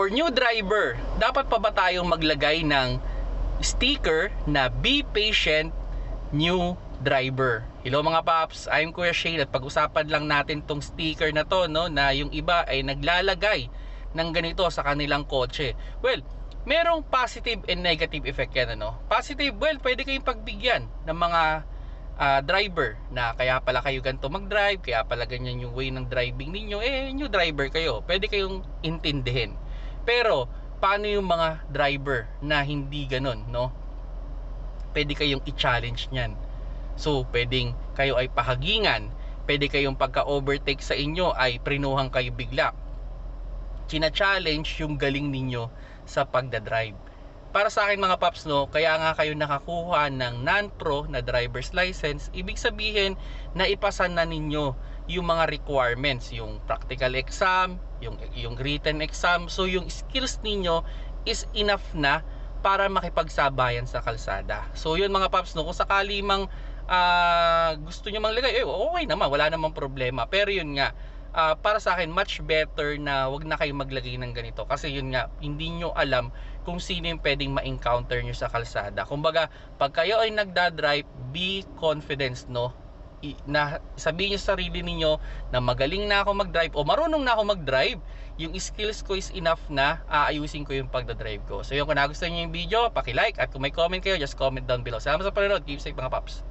for new driver, dapat pa ba tayong maglagay ng sticker na be patient new driver? Hello mga paps, I'm Kuya Shane at pag-usapan lang natin tong sticker na to no na yung iba ay naglalagay ng ganito sa kanilang kotse. Well, merong positive and negative effect yan ano. Positive, well, pwede kayong pagbigyan ng mga ah, driver na kaya pala kayo ganito mag-drive, kaya pala ganyan yung way ng driving ninyo, eh new driver kayo. Pwede kayong intindihin. Pero paano yung mga driver na hindi ganun, no? Pwede kayong i-challenge niyan. So, pwedeng kayo ay pahagingan, pwede kayong pagka-overtake sa inyo ay prinuhan kayo bigla. China-challenge yung galing ninyo sa pagdadrive. Para sa akin mga paps no, kaya nga kayo nakakuha ng non-pro na driver's license, ibig sabihin na ipasan na ninyo yung mga requirements, yung practical exam, yung yung written exam. So yung skills ninyo is enough na para makipagsabayan sa kalsada. So yun mga paps no, kung sakali mang ah, gusto niyo manglagay, eh, okay naman, wala namang problema. Pero yun nga, ah, para sa akin much better na wag na kayo maglagay ng ganito kasi yun nga hindi nyo alam kung sino yung pwedeng ma-encounter nyo sa kalsada kumbaga pag kayo ay nagda-drive be confidence no na sabihin nyo sa sarili ninyo na magaling na ako mag-drive o marunong na ako mag-drive yung skills ko is enough na aayusin ko yung pagda-drive ko. So yun kung nagustuhan nyo yung video paki-like at kung may comment kayo just comment down below. Salamat sa panonood. Keep safe mga paps